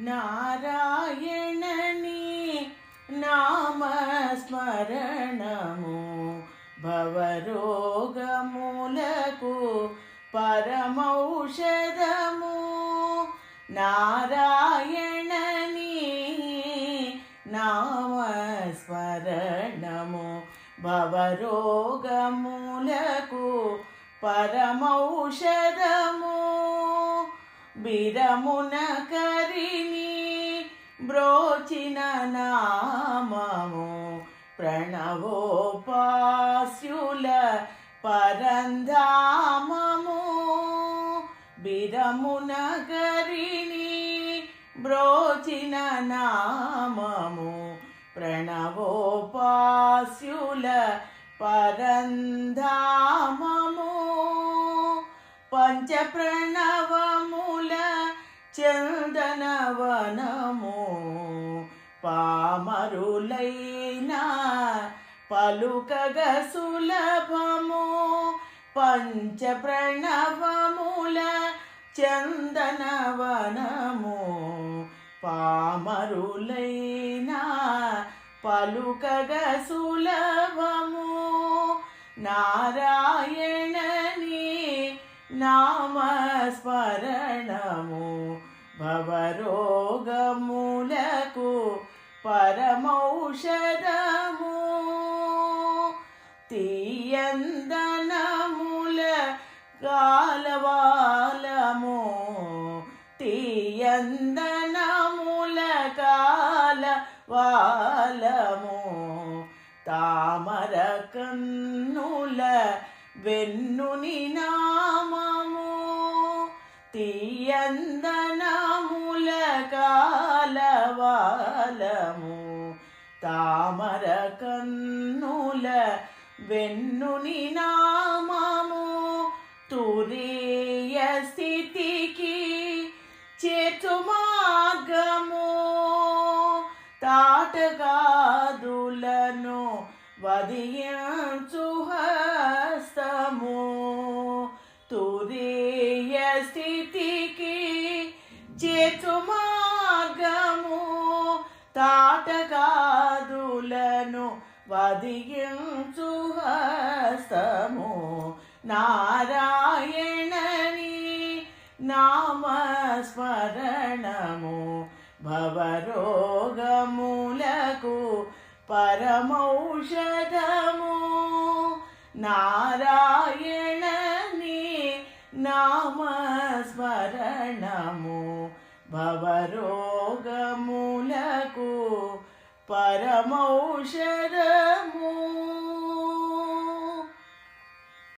నారాయణని నామస్మరణము భవరోగములకు పరమౌషధము. నారాయణని నామస్మరణము భవరోగములకు పరమౌషధము. బిరమున కరిని బ్రోచిన నామము ప్రణవోపాస్యుల పరంధామము. బిరమున కరిని బ్రోచిన నామము ప్రణవోపాస్యుల పరంధామము. పంచ ప్రణవ చందనవనము పామరులైనా పలుకగ సులభము పంచ ప్రణవముల చందనవనము పామరులైనా పలుకగ సులభము నారా స్మరణము భవరోగములకు పరమౌషధము. తీయందనముల కాలవాలము తీయందనముల కాలవాలము. తామర కన్నుల వెన్నుని నా తీయందనముల కాలవాలము తామర కన్నుల వెన్నుని నామము తురీయ స్థితికి చేతు మార్గము తాటగాదులను వదియంచు హస్తము స్థితికి చేతు మార్గము తాటగాదులను వదిగించు హస్తము. నారాయణని నామస్మరణము భవరోగములకు పరమౌషధము. నారాయణని కారణము భవరోగములకు పరమౌషధ